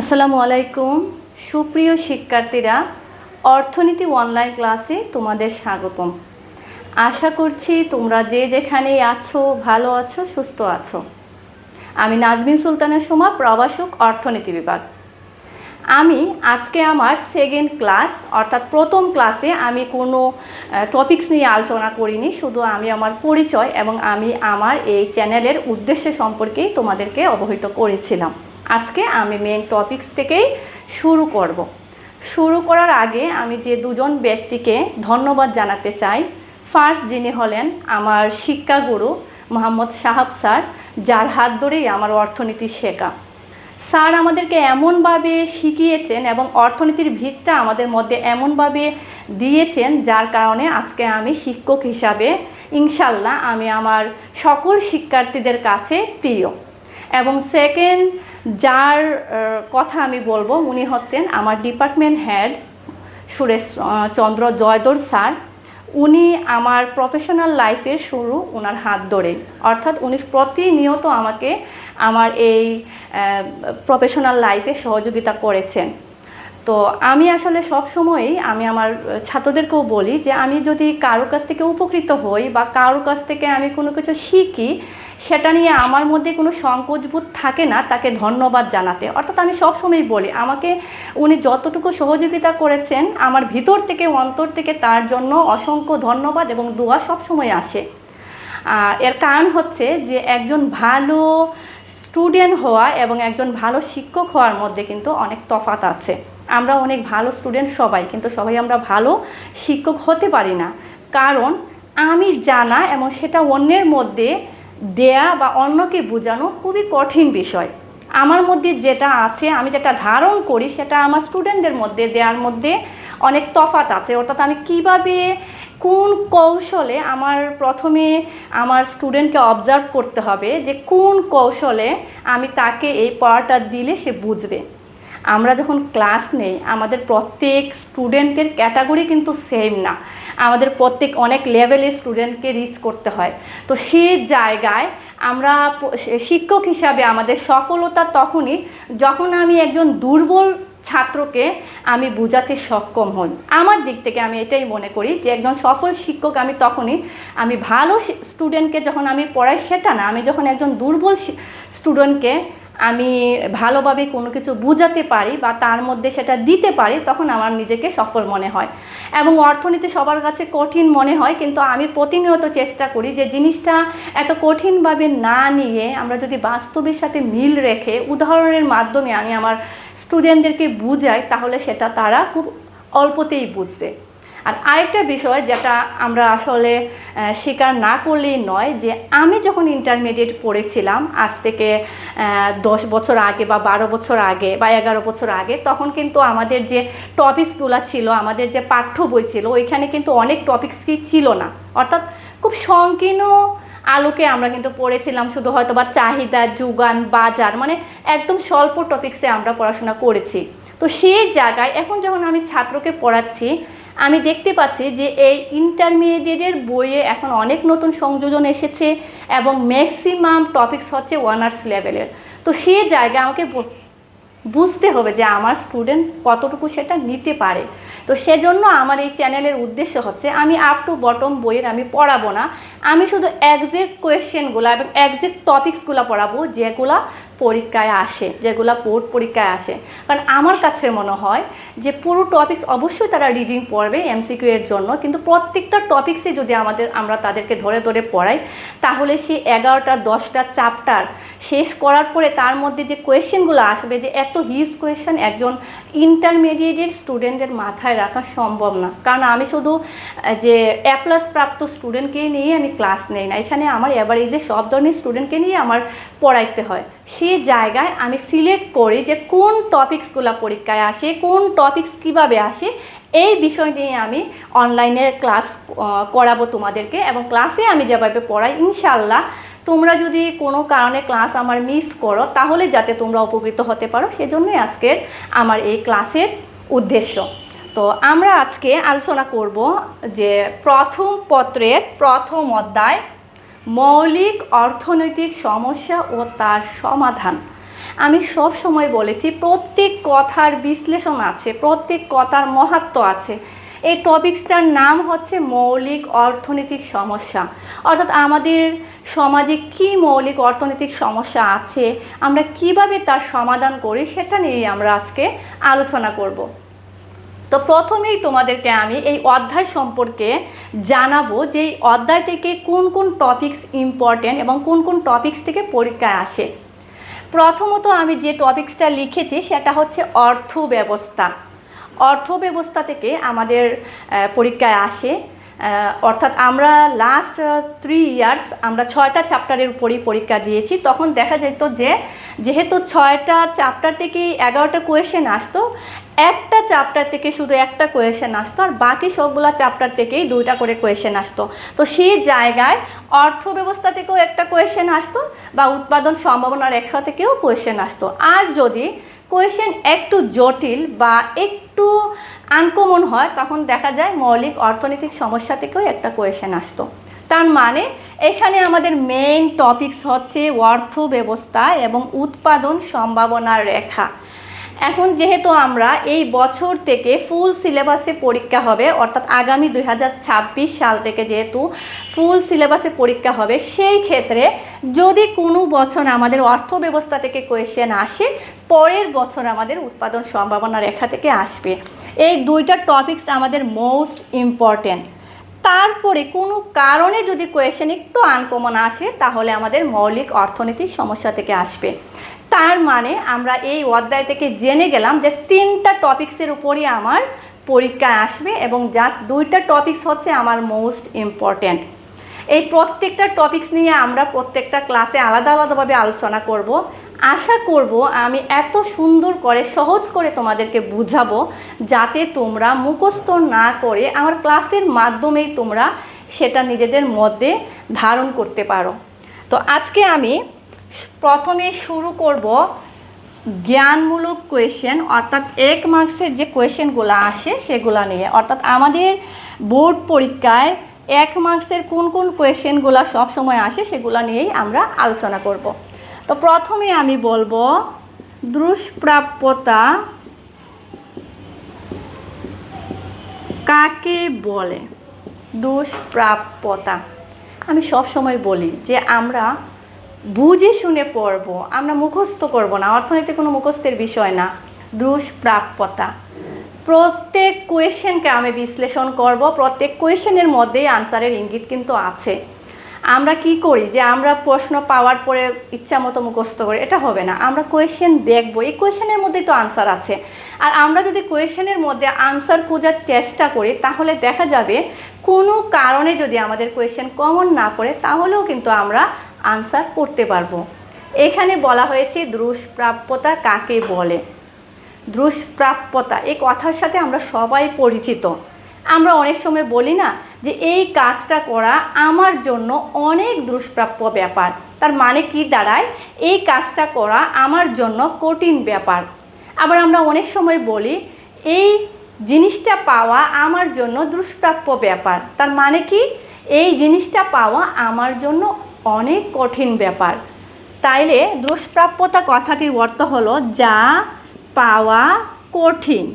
আসসালামু আলাইকুম। সুপ্রিয় শিক্ষার্থীরা, অর্থনীতি অনলাইন ক্লাসে তোমাদের স্বাগতম। আশা করছি তোমরা যে যেখানেই আছো, ভালো আছো, সুস্থ আছো। আমি নাজমিন সুলতানের সময় প্রবাসক অর্থনীতি বিভাগ। আমি আজকে আমার সেকেন্ড ক্লাস অর্থাৎ প্রথম ক্লাসে আমি কোনো টপিকস নিয়ে আলোচনা করিনি, শুধু আমি আমার পরিচয় এবং আমি আমার এই চ্যানেলের উদ্দেশ্য সম্পর্কেই তোমাদেরকে অবহিত করেছিলাম। আজকে আমি মেন টপিক্স থেকেই শুরু করব। শুরু করার আগে আমি যে দুজন ব্যক্তিকে ধন্যবাদ জানাতে চাই ফার্স্ট যিনি হলেন আমার শিক্ষাগুরু মোহাম্মদ সাহাব স্যার, যার হাত ধরেই আমার অর্থনীতি শেখা। স্যার আমাদেরকে এমনভাবে শিখিয়েছেন এবং অর্থনীতির ভিতটা আমাদের মধ্যে এমনভাবে দিয়েছেন, যার কারণে আজকে আমি শিক্ষক হিসাবে ইনশাল্লাহ আমি আমার সকল শিক্ষার্থীদের কাছে প্রিয়। এবং সেকেন্ড যার কথা আমি বলব, উনি হচ্ছেন আমার department head Suresh Chandra Joydar sir. উনি আমার প্রফেশনাল লাইফের শুরু ওনার হাত ধরে অর্থাৎ উনি প্রতিনিয়ত আমাকে আমার এই প্রফেশনাল লাইফে সহযোগিতা করেছেন। তো আমি আসলে সব সময়ই আমি আমার ছাত্রদেরকেও বলি যে, আমি যদি কারও কাছ থেকে উপকৃত হই বা কারও কাছ থেকে আমি কোনো কিছু শিখি সেটা নিয়ে আমার মধ্যে কোনো সংকোচবোধ থাকে না তাকে ধন্যবাদ জানাতে। অর্থাৎ আমি সবসময়ই বলি, আমাকে উনি যতটুকু সহযোগিতা করেছেন, আমার ভিতর থেকে, অন্তর থেকে তার জন্য অসংখ্য ধন্যবাদ এবং দোয়া সবসময় আসে। এর কারণ হচ্ছে যে একজন ভালো স্টুডেন্ট হওয়া এবং একজন ভালো শিক্ষক হওয়ার মধ্যে কিন্তু অনেক তফাত আছে। আমরা অনেক ভালো স্টুডেন্ট সবাই, কিন্তু সবাই আমরা ভালো শিক্ষক হতে পারি না। কারণ আমি জানা এবং সেটা অন্যের মধ্যে দেয়া বা অন্যকে বোঝানো খুবই কঠিন বিষয়। আমার মধ্যে যেটা আছে, আমি যেটা ধারণ করি, সেটা আমার স্টুডেন্টদের মধ্যে দেওয়ার মধ্যে অনেক তফাত আছে। অর্থাৎ আমি কীভাবে, কোন কৌশলে আমার প্রথমে আমার স্টুডেন্টকে অবজার্ভ করতে হবে যে কোন কৌশলে আমি তাকে এই পড়াটা দিলে সে বুঝবে। আমরা যখন ক্লাস নেই, আমাদের প্রত্যেক স্টুডেন্টের ক্যাটাগরি কিন্তু সেম না। আমাদের প্রত্যেক, অনেক লেভেলের স্টুডেন্টকে রিচ করতে হয়। তো সেই জায়গায় আমরা শিক্ষক হিসাবে আমাদের সফলতা তখনই যখন আমি একজন দুর্বল ছাত্রকে আমি বোঝাতে সক্ষম হই। আমার দিক থেকে আমি এটাই মনে করি যে, একজন সফল শিক্ষক আমি তখনই, আমি ভালো স্টুডেন্টকে যখন আমি পড়াই, সেটা না। আমি যখন একজন দুর্বল স্টুডেন্টকে আমি ভালোভাবে কোনো কিছু বোঝাতে পারি বা তার মধ্যে সেটা দিতে পারি, তখন আমার নিজেকে সফল মনে হয়। এবং অর্থনীতি সবার কাছে কঠিন মনে হয়, কিন্তু আমি প্রতিনিয়ত চেষ্টা করি যে জিনিসটা এত কঠিনভাবে না নিয়ে আমরা যদি বাস্তবের সাথে মিল রেখে উদাহরণের মাধ্যমে আমি আমার স্টুডেন্টদেরকে বুঝাই, তাহলে সেটা তারা খুব অল্পতেই বুঝবে। আর আরেকটা বিষয় যেটা আমরা আসলে স্বীকার না করলেই নয় যে আমি যখন ইন্টারমিডিয়েট পড়েছিলাম, আজ থেকে দশ বছর আগে বা বারো বছর আগে বা এগারো বছর আগে, তখন কিন্তু আমাদের যে টপিকসগুলো ছিল, আমাদের যে পাঠ্য বই ছিল, ওইখানে কিন্তু অনেক টপিকসই ছিল না। অর্থাৎ খুব সংকীর্ণ আলোকে আমরা কিন্তু পড়েছিলাম, শুধু হয়তো বা চাহিদা, যোগান, বাজার মানে একদম স্বল্প টপিকসে আমরা পড়াশোনা করেছি। তো সেই জায়গায় এখন যখন আমি ছাত্রকে পড়াচ্ছি আমি দেখতে পাচ্ছি যে এই ইন্টারমিডিয়েটের বইয়ে এখন অনেক নতুন সংযোজন এসেছে এবং ম্যাক্সিমাম টপিকস হচ্ছে অনার্স লেভেলের তো সে জায়গায় আমাকে বুঝতে হবে যে আমার স্টুডেন্ট কতটুকু সেটা নিতে পারে। তো সেজন্য আমার এই চ্যানেলের উদ্দেশ্য হচ্ছে আমি আপ টু বটম বইয়ের আমি পড়াবো না। আমি শুধু একজেক্ট কোয়েশ্চেনগুলো এবং একজ্যাক্ট টপিকসগুলো পড়াবো যেগুলা পরীক্ষায় আসে, যেগুলো বোর্ড পরীক্ষায় আসে। কারণ আমার কাছে মনে হয় যে পুরো টপিকস অবশ্যই তারা রিডিং পড়বে এমসিকিউ এর জন্য, কিন্তু প্রত্যেকটা টপিক্সে যদি আমাদের, আমরা তাদেরকে ধরে ধরে পড়াই, তাহলে সে এগারোটা, দশটা চ্যাপ্টার শেষ করার পরে তার মধ্যে যে কোয়েশ্চেনগুলো আসবে, যে এত হিউজ কোয়েশ্চেন একজন ইন্টারমিডিয়েটের স্টুডেন্টের মাথায় রাখা সম্ভব না। কারণ আমি শুধু যে এ প্লাস প্রাপ্ত স্টুডেন্টকে নিয়ে আমি ক্লাস নেই না, এখানে আমার এভারেজে সব ধরনের স্টুডেন্টকে নিয়ে আমার পড়াইতে হয়। সেই জায়গায় আমি সিলেক্ট করি যে কোন টপিকসগুলো পরীক্ষায় আসে, কোন টপিকস কীভাবে আসে, এই বিষয় নিয়ে আমি অনলাইনের ক্লাস করাবো তোমাদেরকে এবং ক্লাসে আমি যেভাবে পড়াই ইনশাল্লাহ তোমরা যদি কোনো কারণে ক্লাস আমার মিস করো, তাহলে যাতে তোমরা উপকৃত হতে পারো, সেজন্যই আজকের আমার এই ক্লাসের উদ্দেশ্য। তো আমরা আজকে আলোচনা করব যে প্রথম পত্রের প্রথম অধ্যায় মৌলিক অর্থনৈতিক সমস্যা ও তার সমাধান। আমি সব সময় বলেছি, প্রত্যেক কথার বিশ্লেষণ আছে, প্রত্যেক কথার মহাত্ম আছে। এই টপিক্সটার নাম হচ্ছে মৌলিক অর্থনৈতিক সমস্যা। অর্থাৎ আমাদের সমাজে কি মৌলিক অর্থনৈতিক সমস্যা আছে, আমরা কীভাবে তার সমাধান করি, সেটা নিয়ে আমরা আজকে আলোচনা করব। তো প্রথমেই তোমাদেরকে আমি এই অধ্যায় সম্পর্কে জানাব যে এই অধ্যায় থেকে কোন কোন টপিকস ইম্পর্টেন্ট এবং কোন কোন টপিকস থেকে পরীক্ষায় আসে। প্রথমত আমি যে টপিক্সটা লিখেছি সেটা হচ্ছে অর্থ ব্যবস্থা অর্থ ব্যবস্থা থেকে আমাদের পরীক্ষায় আসে। অর্থাৎ আমরা লাস্ট থ্রি ইয়ার্স আমরা ছয়টা চ্যাপ্টারের উপরই পরীক্ষা দিয়েছি। তখন দেখা যেত যে, যেহেতু ছয়টা চ্যাপ্টার থেকে এগারোটা কোয়েশ্চেন আসতো, একটা চ্যাপ্টার থেকে শুধু একটা কোয়েশ্চেন আসতো আর বাকি সবগুলা চ্যাপ্টার থেকেই দুইটা করে কোয়েশ্চেন আসতো। তো সেই জায়গায় অর্থ ব্যবস্থা থেকেও একটা কোয়েশ্চেন আসতো বা উৎপাদন সম্ভাবনা রেখা থেকেও কোয়েশ্চেন আসতো। আর যদি কোয়েশ্চেন একটু জটিল বা একটু আনকমন হয়, তখন দেখা যায় মৌলিক অর্থনৈতিক সমস্যা থেকেও একটা কোয়েশন আসতো। তার মানে এখানে আমাদের মেইন টপিকস হচ্ছে অর্থ ব্যবস্থা এবং উৎপাদন সম্ভাবনার রেখা। এখন যেহেতু আমরা এই বছর থেকে ফুল সিলেবাসে পরীক্ষা হবে, অর্থাৎ আগামী দুই হাজার ছাব্বিশ সাল থেকে যেহেতু ফুল সিলেবাসে পরীক্ষা হবে, সেই ক্ষেত্রে যদি কোনো বছর আমাদের অর্থ ব্যবস্থা থেকে কোয়েশ্চেন আসে, পরের বছর আমাদের উৎপাদন সম্ভাবনা রেখা থেকে আসবে। এই দুইটা টপিকস আমাদের মোস্ট ইম্পর্টেন্ট তারপরে কোনো কারণে যদি কোয়েশ্চেন একটু আনকমন আসে, তাহলে আমাদের মৌলিক অর্থনৈতিক সমস্যা থেকে আসবে। তার মানে আমরা এই অধ্যায় থেকে জেনে গেলাম যে তিনটা টপিক্সের উপরই আমার পরীক্ষায় আসবে এবং জাস্ট দুইটা টপিক্স হচ্ছে আমার মোস্ট ইম্পর্ট্যান্ট এই প্রত্যেকটা টপিক্স নিয়ে আমরা প্রত্যেকটা ক্লাসে আলাদা আলাদাভাবে আলোচনা করব। আশা করব আমি এত সুন্দর করে, সহজ করে তোমাদেরকে বুঝাবো যাতে তোমরা মুখস্থ না করে আমার ক্লাসের মাধ্যমেই তোমরা সেটা নিজেদের মধ্যে ধারণ করতে পারো। তো আজকে আমি প্রথমে শুরু করব জ্ঞানমূলক কোয়েশ্চেন অর্থাৎ এক মার্কসের যে কোয়েশ্চেনগুলো আসে সেগুলো নিয়ে। অর্থাৎ আমাদের বোর্ড পরীক্ষায় এক মার্কসের কোন কোন কোয়েশ্চেনগুলো সবসময় আসে সেগুলো নিয়েই আমরা আলোচনা করব। তো প্রথমে আমি বলব দুষ্প্রাপ্যতা কাকে বলে? দুষ্প্রাপ্যতা। আমি সব সময় বলি যে আমরা বুঝে শুনে পড়ব, আমরা মুখস্থ করব না, অর্থনীতি কোনো মুখস্থের বিষয় না, দুষ্প্রাপ্যতা। প্রত্যেক কোয়েশ্চেনকে আমি বিশ্লেষণ করব, প্রত্যেক কোয়েশ্চেনের মধ্যেই আনসারের ইঙ্গিত কিন্তু আছে। আমরা কি করি? যে আমরা প্রশ্ন পাওয়ার পরে ইচ্ছা মতো মুখস্থ করি, এটা হবে না। আমরা কোয়েশ্চেন দেখব, এই কোয়েশ্চেনের মধ্যেই তো আনসার আছে। আর আমরা যদি কোয়েশ্চেনের মধ্যে আনসার খোঁজার চেষ্টা করি, তাহলে দেখা যাবে কোনো কারণে যদি আমাদের কোয়েশ্চেন কমন না পড়ে, তাহলেও কিন্তু আমরা আনসার করতে পারব। এখানে বলা হয়েছে দুষ্প্রাপ্যতা কাকে বলে? দুষ্প্রাপ্যতা এই কথার সাথে আমরা সবাই পরিচিত। আমরা অনেক সময় বলি না যে, এই কাজটা করা আমার জন্য অনেক দুষ্প্রাপ্য ব্যাপার। তার মানে কি দাঁড়ায়? এই কাজটা করা আমার জন্য কঠিন ব্যাপার। আবার আমরা অনেক সময় বলি, এই জিনিসটা পাওয়া আমার জন্য দুষ্প্রাপ্য ব্যাপার। তার মানে কি? এই জিনিসটা পাওয়া আমার জন্য অনেক কঠিন ব্যাপার। তাইলে দুষ্প্রাপ্যতা কথাটির অর্থ হলো যা পাওয়া কঠিন।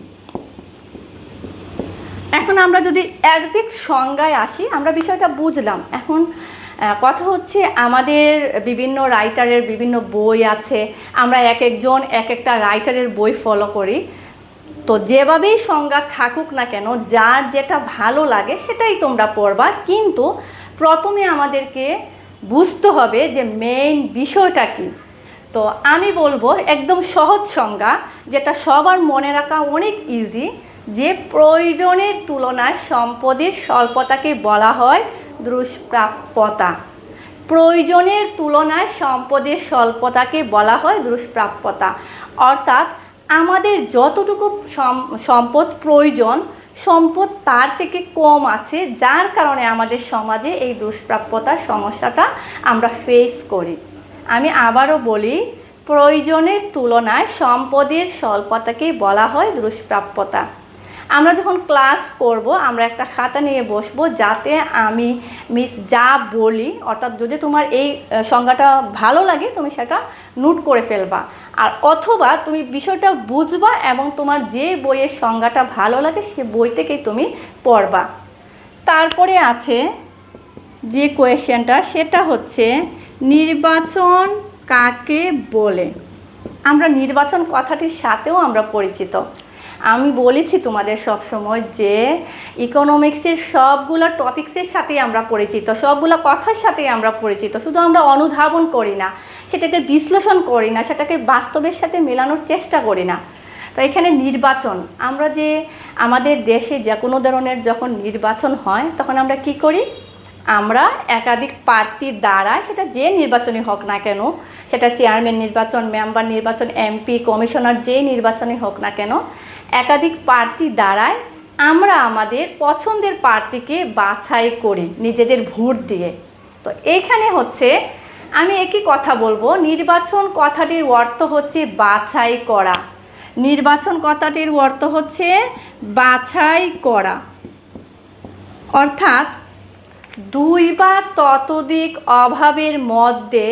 এখন আমরা যদি একজ্যাক্ট সংজ্ঞায় আসি, আমরা বিষয়টা বুঝলাম। এখন কথা হচ্ছে আমাদের বিভিন্ন রাইটারের বিভিন্ন বই আছে। আমরা এক একজন, এক একটা রাইটারের বই ফলো করি। তো যেভাবেই সংজ্ঞা থাকুক না কেন, যার যেটা ভালো লাগে সেটাই তোমরা পড়বা। কিন্তু প্রথমে আমাদেরকে বুঝতে হবে যে মেইন বিষয়টা কী। তো আমি বলব একদম সহজ সংজ্ঞা, যেটা সবার মনে রাখা অনেক ইজি যে প্রয়োজনের তুলনায় সম্পদের স্বল্পতাকে বলা হয় দুষ্প্রাপ্যতা। প্রয়োজনের তুলনায় সম্পদের স্বল্পতাকে বলা হয় দুষ্প্রাপ্যতা। অর্থাৎ আমাদের যতটুকু সম্পদ প্রয়োজন সম্পদ তার থেকে কম আছে, যার কারণে আমাদের সমাজে এই দুষ্প্রাপ্যতার সমস্যাটা আমরা ফেস করি। আমি আবারও বলি, প্রয়োজনের তুলনায় সম্পদের স্বল্পতাকে বলা হয় দুষ্প্রাপ্যতা। আমরা যখন ক্লাস করব, আমরা একটা খাতা নিয়ে বসবো, যাতে আমি মিস যা বলি, অর্থাৎ যদি তোমার এই সংজ্ঞাটা ভালো লাগে, তুমি সেটা নোট করে ফেলবা। আর অথবা তুমি বিষয়টা বুঝবা এবং তোমার যে বইয়ের সংজ্ঞাটা ভালো লাগে সে বই থেকেই তুমি পড়বা। তারপরে আছে যে কোয়েশ্চেনটা, সেটা হচ্ছে নির্বাচন কাকে বলে? আমরা নির্বাচন কথাটির সাথেও আমরা পরিচিত। আমি বলেছি তোমাদের সব সময় যে ইকোনমিক্সের সবগুলো টপিক্সের সাথেই আমরা পরিচিত, সবগুলো কথার সাথেই আমরা পরিচিত। শুধু আমরা অনুধাবন করি না সেটাকে বিশ্লেষণ করি না, সেটাকে বাস্তবের সাথে মেলানোর চেষ্টা করি না। তো এখানে নির্বাচন, আমরা যে আমাদের দেশে যে কোনো ধরনের যখন নির্বাচন হয়, তখন আমরা কি করি? আমরা একাধিক প্রার্থীর দ্বারা সেটা যে নির্বাচনই হোক না কেন, সেটা চেয়ারম্যান নির্বাচন, মেম্বার নির্বাচন, এমপি, কমিশনার যে নির্বাচনই হোক না কেন, একাধিক প্রার্থী দ্বারায় আমরা আমাদের পছন্দের প্রার্থীকে বাছাই করি, নিজেদের ভোট দিয়ে। তো এইখানে হচ্ছে আমি একই কথা বলব, নির্বাচন কথাটির অর্থ হচ্ছে বাছাই করা। নির্বাচন কথাটির অর্থ হচ্ছে বাছাই করা। অর্থাৎ দুই বা ততোধিক অভাবের মধ্যে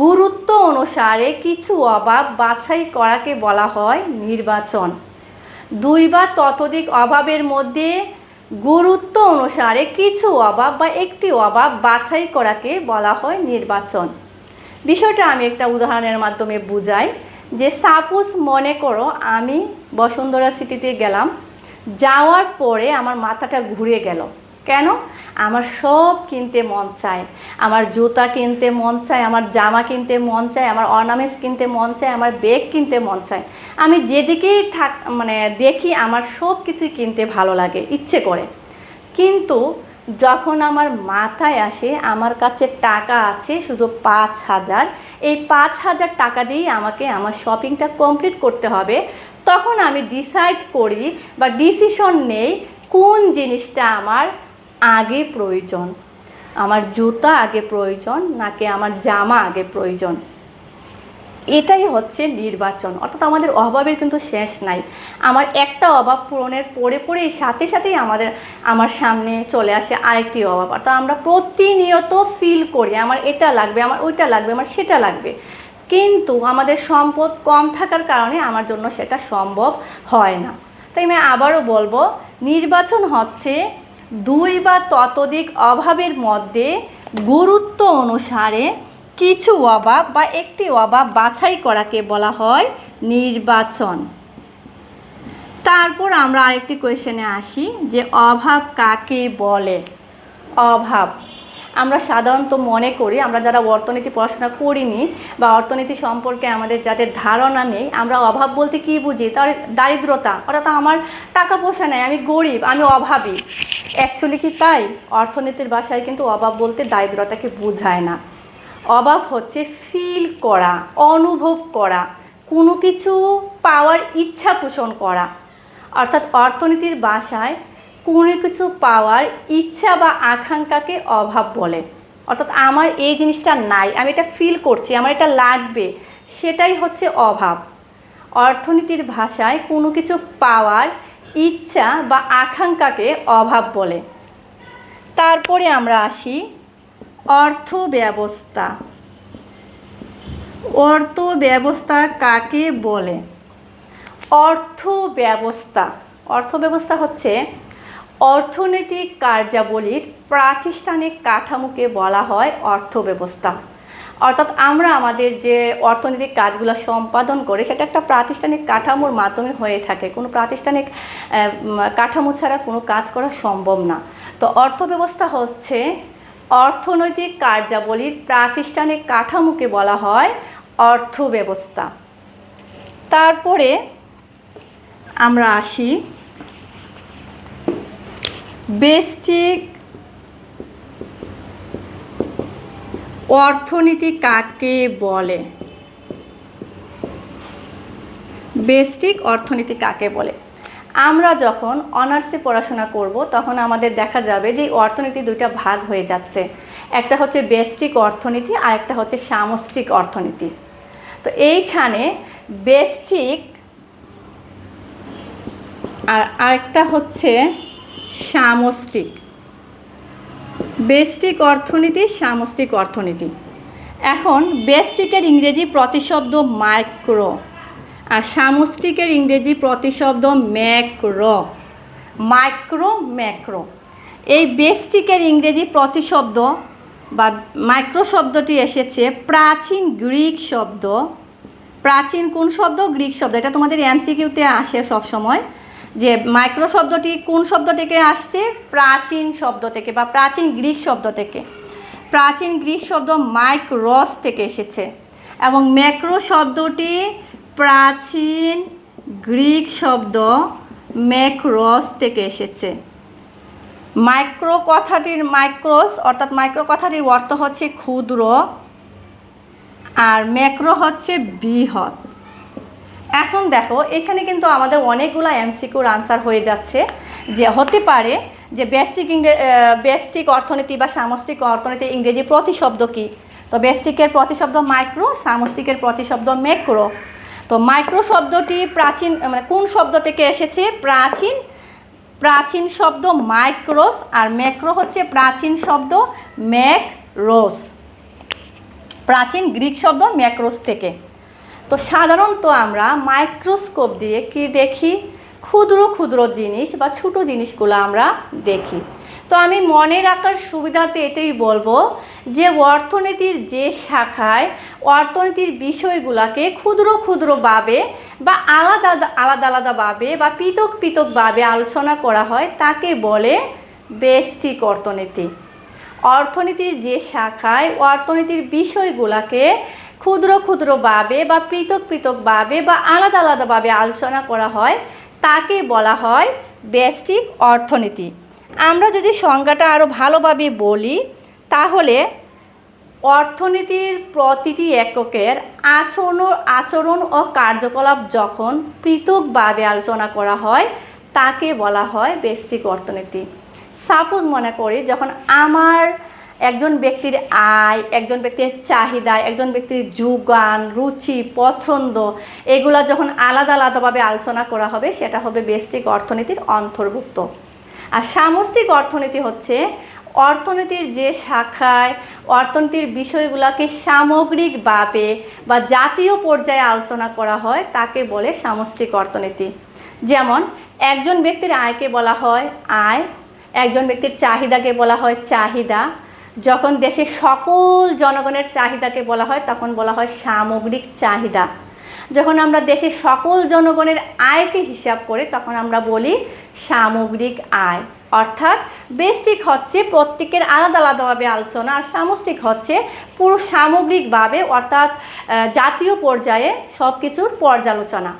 গুরুত্ব অনুসারে কিছু অভাব বাছাই করাকে বলা হয় নির্বাচন। দুই বা ততোধিক অভাবের মধ্যে গুরুত্ব অনুসারে কিছু অভাব বা একটি অভাব বাছাই করাকে বলা হয় নির্বাচন। বিষয়টা আমি একটা উদাহরণের মাধ্যমে বুঝাই যে সাপোজ মনে করো আমি বসুন্ধরা সিটিতে গেলাম, যাওয়ার পরে আমার মাথাটা ঘুরে গেল। কেন? আমার সব কিনতে মন চায়। আমার জুতা কিনতে মন চায়, আমার জামা কিনতে মন চায়, আমার অর্নামেন্টস কিনতে মন চায়, আমার ব্যাগ কিনতে মন চায়। আমি যেদিকেই থাক মানে দেখি আমার সব কিছুই কিনতে ভালো লাগে, ইচ্ছে করে। কিন্তু যখন আমার মাথায় আসে, আমার কাছে টাকা আছে শুধু পাঁচ হাজার, এই পাঁচ হাজার টাকা দিয়েই আমাকে আমার শপিংটা কমপ্লিট করতে হবে, তখন আমি ডিসাইড করি বা ডিসিশন নেই কোন জিনিসটা আমার আগে প্রয়োজন। আমার জুতা আগে প্রয়োজন, নাকি আমার জামা আগে প্রয়োজন? এটাই হচ্ছে নির্বাচন। অর্থাৎ আমাদের অভাবের কিন্তু শেষ নাই। আমার একটা অভাব পূরণের পরে পরেই সাথে সাথেই আমাদের, আমার সামনে চলে আসে আরেকটি অভাব। অর্থাৎ আমরা প্রতিনিয়ত ফিল করি, আমার এটা লাগবে, আমার ওইটা লাগবে, আমার সেটা লাগবে। কিন্তু আমাদের সম্পদ কম থাকার কারণে আমার জন্য সেটা সম্ভব হয় না। তাই আমি আবারও বলব, নির্বাচন হচ্ছে দুই বা ততোধিক অভাবের মধ্যে গুরুত্ব অনুসারে কিছু অভাব বা একটি অভাব বাছাই করাকে বলা হয় নির্বাচন। তারপর আমরা আরেকটি কোয়েশনে আসি যে অভাব কাকে বলে? অভাব আমরা সাধারণত মনে করি, আমরা যারা অর্থনীতি পড়াশোনা করিনি বা অর্থনীতি সম্পর্কে আমাদের যাদের ধারণা নেই, আমরা অভাব বলতে কি বুঝি? তার দারিদ্রতা। অর্থাৎ আমার টাকা পয়সা নেই, আমি গরিব, আমি অভাবী। অ্যাকচুয়ালি কি তাই? অর্থনীতির ভাষায় কিন্তু অভাব বলতে দারিদ্রতাকে বোঝায় না। অভাব হচ্ছে ফিল করা, অনুভব করা, কোনো কিছু পাওয়ার ইচ্ছা পোষণ করা। অর্থাৎ অর্থনীতির ভাষায় কোনো কিছু পাওয়ার ইচ্ছা বা আকাঙ্ক্ষাকে অভাব বলে। অর্থাৎ আমার এই জিনিসটা নাই, আমি এটা ফিল করছি, আমার এটা লাগবে, সেটাই হচ্ছে অভাব। অর্থনীতির ভাষায় কোনো কিছু পাওয়ার ইচ্ছা বা আকাঙ্ক্ষাকে অভাব বলে। তারপরে আমরা আসি অর্থ ব্যবস্থা অর্থ ব্যবস্থা কাকে বলে? অর্থ ব্যবস্থা অর্থ ব্যবস্থা হচ্ছে অর্থনৈতিক কার্যাবলীর প্রাতিষ্ঠানিক কাঠামোকে বলা হয় অর্থব্যবস্থা। অর্থাৎ আমরা আমাদের যে অর্থনৈতিক কাজগুলো সম্পাদন করে, সেটা একটা প্রাতিষ্ঠানিক কাঠামোর মাধ্যমে হয়ে থাকে। কোনো প্রাতিষ্ঠানিক কাঠামো ছাড়া কোনো কাজ করা সম্ভব না। তো অর্থ ব্যবস্থা হচ্ছে অর্থনৈতিক কার্যাবলীর প্রাতিষ্ঠানিক কাঠামোকে বলা হয় অর্থব্যবস্থা। তারপরে আমরা আসি বেস্টিক অর্থনীতি কাকে বলে? বেস্টিক অর্থনীতি কাকে বলে? আমরা যখন অনার্সে পড়াশোনা করব, তখন আমাদের দেখা যাবে যে অর্থনীতি দুইটা ভাগ হয়ে যাচ্ছে। একটা হচ্ছে বেস্টিক অর্থনীতি, আর একটা হচ্ছে সামষ্টিক অর্থনীতি। তো এইখানে বেস্টিক আর আরেকটা হচ্ছে সামষ্টিক। বেস্টিক অর্থনীতি, সামষ্টিক অর্থনীতি। এখন বেস্টিকের ইংরেজি প্রতিশব্দ মাইক্রো আর সামষ্টিকের ইংরেজি প্রতিশব্দ ম্যাক্রো। Micro, macro. এই বেস্টিকের ইংরেজি প্রতিশব্দ বা মাইক্রো শব্দটি এসেছে প্রাচীন গ্রিক শব্দ। প্রাচীন কোন শব্দ? গ্রিক শব্দ। এটা তোমাদের এমসিকিউতে আসে সব সময় যে মাইক্রো শব্দটি কোন শব্দ থেকে আসছে? প্রাচীন শব্দ থেকে বা প্রাচীন গ্রিক শব্দ থেকে। প্রাচীন গ্রিক শব্দ মাইক্রোস থেকে এসেছে এবং ম্যাক্রো শব্দটি প্রাচীন গ্রিক শব্দ ম্যাক্রোস থেকে এসেছে। মাইক্রো কথাটির মাইক্রোস অর্থাৎ মাইক্রো কথাটির অর্থ হচ্ছে ক্ষুদ্র আর ম্যাক্রো হচ্ছে বৃহৎ। এখন দেখো, এখানে কিন্তু আমাদের অনেকগুলো এমসিকিউর আনসার হয়ে যাচ্ছে। যে হতে পারে যে ব্যষ্টিক ইংরে ব্যষ্টিক অর্থনীতি বা সামষ্টিক অর্থনীতি ইংরেজি প্রতিশব্দ কি? তো ব্যষ্টিকের প্রতিশব্দ মাইক্রো সামষ্টিকের প্রতিশব্দ ম্যাক্রো তো মাইক্রো শব্দটি প্রাচীন মানে কোন শব্দ থেকে এসেছে? প্রাচীন প্রাচীন শব্দ মাইক্রোস আর ম্যাক্রো হচ্ছে প্রাচীন শব্দ ম্যাক্রোস প্রাচীন গ্রিক শব্দ ম্যাক্রোস থেকে। তো সাধারণত আমরা মাইক্রোস্কোপ দিয়ে কি দেখি? ক্ষুদ্র ক্ষুদ্র জিনিস বা ছোট জিনিসগুলো আমরা দেখি। তো আমি মনে রাখার সুবিধাতে এটাই বলব যে অর্থনীতির যে শাখায় অর্থনীতির বিষয়গুলোকে ক্ষুদ্র, ক্ষুদ্রভাবে বা আলাদা আলাদা, আলাদাভাবে বা পৃথক, পৃথকভাবে আলোচনা করা হয়, তাকে বলে বেস্টিক অর্থনীতি। অর্থনীতির যে শাখায় অর্থনীতির বিষয়গুলোকে ক্ষুদ্র ক্ষুদ্রভাবে বা পৃথক পৃথকভাবে বা আলাদা আলাদাভাবে আলোচনা করা হয়, তাকে বলা হয় ব্যষ্টিক অর্থনীতি। আমরা যদি সংজ্ঞাটা আরও ভালোভাবে বলি, তাহলে অর্থনীতির প্রতিটি এককের আচরণ আচরণ ও কার্যকলাপ যখন পৃথকভাবে আলোচনা করা হয়, তাকে বলা হয় ব্যষ্টিক অর্থনীতি। সাপোজ মনে করি যখন আমার একজন ব্যক্তির আয়, একজন ব্যক্তির চাহিদা, একজন ব্যক্তির যোগান, রুচি, পছন্দ, এগুলো যখন আলাদা আলাদাভাবে আলোচনা করা হবে, সেটা হবে ব্যষ্টিক অর্থনীতির অন্তর্ভুক্ত। আর সামষ্টিক অর্থনীতি হচ্ছে অর্থনীতির যে শাখায়, অর্থনীতির বিষয়গুলোকে সামগ্রিকভাবে বা জাতীয় পর্যায়ে আলোচনা করা হয়, তাকে বলে সামষ্টিক অর্থনীতি। যেমন, একজন ব্যক্তির আয়কে বলা হয় আয়, একজন ব্যক্তির চাহিদাকে বলা হয় চাহিদা যখন দেশের সকল জনগণের চাহিদাকে বলা হয়, তখন বলা হয় সামগ্রিক চাহিদা। যখন আমরা দেশের সকল জনগণের আয়কে হিসাব করে, তখন আমরা বলি সামগ্রিক আয়। অর্থাৎ বেস্টিক হচ্ছে প্রত্যেকের আলাদা আলাদাভাবে আলোচনা, আর সামষ্টিক হচ্ছে পুরো সামগ্রিকভাবে, অর্থাৎ জাতীয় পর্যায়ে সব কিছুর পর্যালোচনা।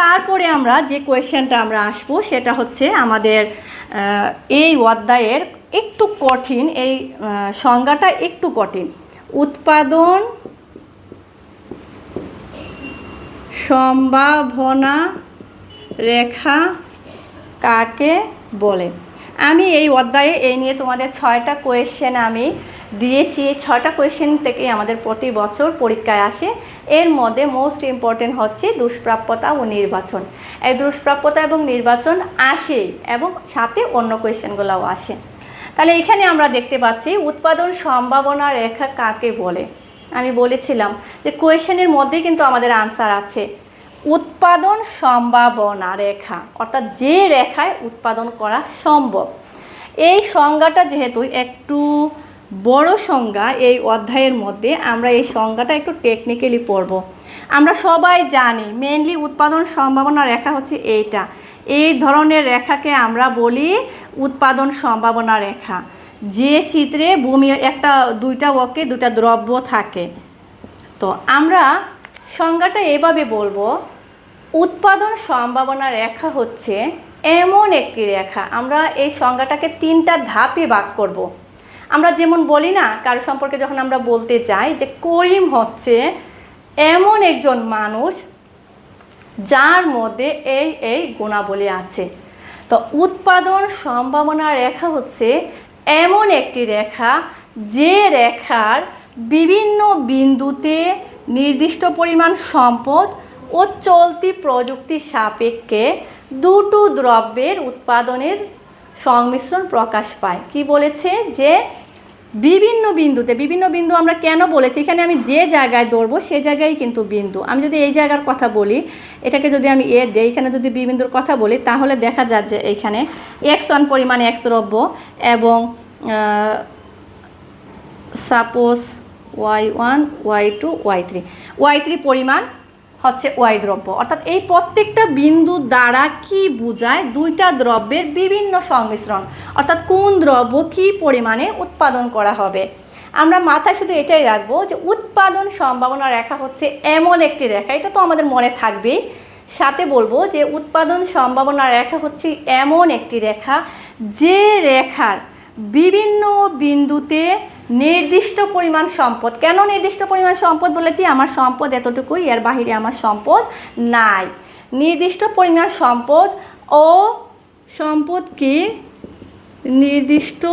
তারপরে আমরা যে কোয়েশ্চেনটা আমরা আসব, সেটা হচ্ছে আমাদের এই অধ্যায়ের একটু কঠিন, এই সংজ্ঞাটা একটু কঠিন। উৎপাদন, সম্ভাবনা, রেখা কাকে বলে? আমি এই অধ্যায়ে এই নিয়ে তোমাদের ছয়টা কোয়েশ্চেন আমি দিয়েছি। এই ছয়টা কোয়েশ্চেন থেকে আমাদের প্রতি বছর পরীক্ষায় আসে। এর মধ্যে মোস্ট ইম্পর্টেন্ট হচ্ছে দুষ্প্রাপ্যতা ও নির্বাচন। এই দুষ্প্রাপ্যতা এবং নির্বাচন আসে এবং সাথে অন্য কোয়েশ্চেনগুলোও আসে। তাহলে এখানে আমরা দেখতে পাচ্ছি উৎপাদন সম্ভাবনা রেখা কাকে বলে? আমি বলেছিলাম যে কোয়েশ্চেনের মধ্যেই কিন্তু আমাদের আনসার আছে। উৎপাদন সম্ভাবনা রেখা, অর্থাৎ যে রেখায় উৎপাদন করা সম্ভব। এই সংজ্ঞাটা যেহেতু একটু বড় সংজ্ঞা, এই অধ্যায়ের মধ্যে আমরা এই সংজ্ঞাটা একটু টেকনিক্যালি পড়ব। আমরা সবাই জানি মেনলি উৎপাদন সম্ভাবনা রেখা হচ্ছে এইটা। এই ধরনের রেখাকে আমরা বলি উৎপাদন সম্ভাবনা রেখা। যে চিত্রে ভূমি একটা, দুইটা ওকে দুটা দ্রব্য থাকে। তো আমরা সংজ্ঞাটা এভাবে বলব, উৎপাদন সম্ভাবনা রেখা হচ্ছে এমন একটি রেখা। আমরা এই সংজ্ঞাটাকে তিনটা ধাপে ভাগ করব। আমরা যেমন বলি না, কারও সম্পর্কে যখন আমরা বলতে যাই যে করিম হচ্ছে এমন একজন মানুষ যার মধ্যে এই এই গুণাবলী আছে। তো উৎপাদন সম্ভাবনা রেখা হচ্ছে এমন একটি রেখা, যে রেখার বিভিন্ন বিন্দুতে নির্দিষ্ট পরিমাণ সম্পদ ও চলতি প্রযুক্তির সাপেক্ষে দুটো দ্রব্যের উৎপাদনের সংমিশ্রণ প্রকাশ পায়। কি বলেছে? যে বিভিন্ন বিন্দুতে, বিভিন্ন বিন্দু আমরা কেন বলেছি? এখানে আমি যে জায়গায় দৌড়বো, সে জায়গায় কিন্তু বিন্দু। আমি যদি এই জায়গার কথা বলি, এটাকে যদি আমি এ দিই, এখানে যদি বি বিন্দুর কথা বলি, তাহলে দেখা যায় যে এখানে এক্স ওয়ান পরিমাণে এক্স দ্রব্য এবং suppose Y one Y two Y three Y three পরিমাণ হচ্ছে ওয়াই দ্রব্য। অর্থাৎ এই প্রত্যেকটা বিন্দু দ্বারা কি বোঝায়? দুইটা দ্রব্যের বিভিন্ন সংমিশ্রণ। অর্থাৎ কোন দ্রব্য কি পরিমাণে উৎপাদন করা হবে? আমরা মাথায় শুধু এটাই রাখব যে উৎপাদন সম্ভাবনা রেখা হচ্ছে এমন একটি রেখা। এটা তো আমাদের মনে থাকবেই। সাথে বলব যে উৎপাদন সম্ভাবনা রেখা হচ্ছে এমন একটি রেখা যে রেখার বিভিন্ন বিন্দুতে নির্দিষ্ট পরিমাণ সম্পদ। কেন নির্দিষ্ট পরিমাণ সম্পদ বলেছি? আমার সম্পদ এতটুকুই, এর বাহিরে আমার সম্পদ নাই। নির্দিষ্ট পরিমাণ সম্পদ ও সম্পদকে নির্দিষ্ট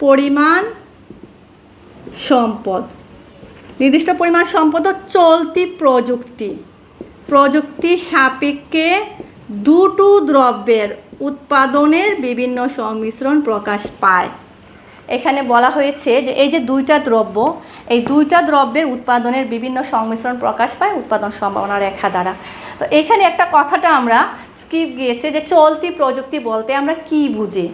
পরিমাণ সম্পদ। নির্দিষ্ট পরিমাণ সম্পদ চলতি প্রযুক্তি। প্রযুক্তি সাপেক্ষে দুটো দ্রব্যের উৎপাদনের বিভিন্ন সংমিশ্রণ প্রকাশ পায়। এখানে বলা হয়েছে যে এই যে দুইটা দ্রব্য, এই দুইটা দ্রব্যের উৎপাদনের বিভিন্ন সংমিশ্রণ প্রকাশ পায়, উৎপাদন সম্ভাবনা রেখা দ্বারা। তো এখানে একটা কথাটা আমরা স্কিপ গিয়েছে যে চলতি প্রযুক্তি বলতে আমরা কি বুঝি?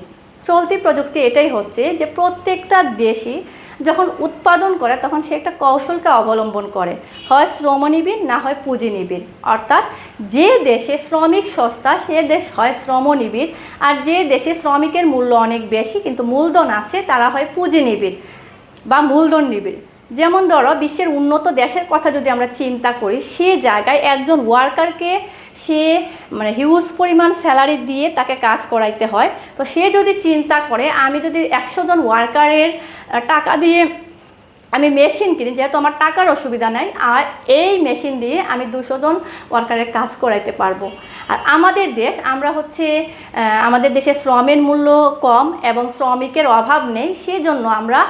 চলতি প্রযুক্তি এটাই হচ্ছে যে প্রত্যেকটা দেশই যখন উৎপাদন করে, তখন সে একটা কৌশলকে অবলম্বন করে। হয় শ্রমনিবিড়, না হয় পুঁজিনিবিড়। অর্থাৎ যে দেশে শ্রমিক সস্তা, সে দেশ হয় শ্রমনিবিড়। আর যে দেশে শ্রমিকের মূল্য অনেক বেশি, কিন্তু মূলধন আছে, তারা হয় পুঁজিনিবিড় বা মূলধন নিবিড় যেমন ধরো, বিশ্বের উন্নত দেশের কথা যদি আমরা চিন্তা করি, সে জায়গায় একজন ওয়ার্কারকে সে মানে হিউজ পরিমাণ স্যালারি দিয়ে তাকে কাজ করাইতে হয়। তো সে যদি চিন্তা করে, আমি যদি একশো জন ওয়ার্কারের টাকা দিয়ে আমি মেশিন কিনি, যেহেতু আমার টাকার অসুবিধা নাই, আর এই মেশিন দিয়ে আমি দুশো জন ওয়ার্কারের কাজ করাইতে পারব। আর আমাদের দেশ, আমরা হচ্ছে আমাদের দেশে শ্রমের মূল্য কম এবং শ্রমিকের অভাব নেই, সেজন্য আমরা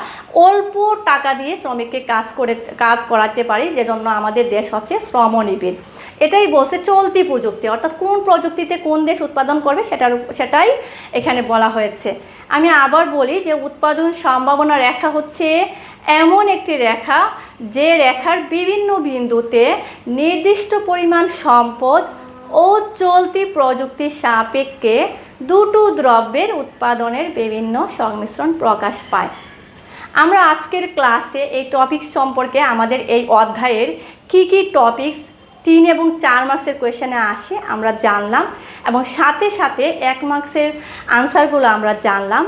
অল্প টাকা দিয়ে শ্রমিককে কাজ করে, কাজ করাতে পারি যে জন্য আমাদের দেশ হচ্ছে শ্রমনিবিড়। এটাই বলছে চলতি প্রযুক্তি, অর্থাৎ কোন প্রযুক্তিতে কোন দেশ উৎপাদন করবে সেটার, সেটাই এখানে বলা হয়েছে। আমি আবার বলি যে উৎপাদন সম্ভাবনা রেখা হচ্ছে এমন একটি রেখা যে রেখার বিভিন্ন বিন্দুতে নির্দিষ্ট পরিমাণ সম্পদ ও চলতি প্রযুক্তির সাপেক্ষে দুটো দ্রব্যের উৎপাদনের বিভিন্ন সংমিশ্রণ প্রকাশ পায়। আমরা আজকের ক্লাসে এই টপিক সম্পর্কে আমাদের এই অধ্যায়ের কি কি টপিকস তিন এবং চার মার্কসের কোয়েশনে আসে আমরা জানলাম এবং সাথে সাথে এক মার্কসের আনসারগুলো আমরা জানলাম।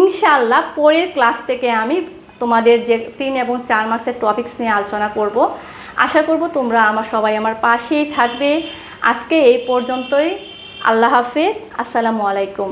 ইনশাল্লাহ পরের ক্লাস থেকে আমি তোমাদের যে তিন এবং চার মাসের টপিকস নিয়ে আলোচনা করব। আশা করব তোমরা আমার সবাই আমার পাশেই থাকবে। আজকে এই পর্যন্তই। আল্লাহ হাফিজ। আসসালামু আলাইকুম।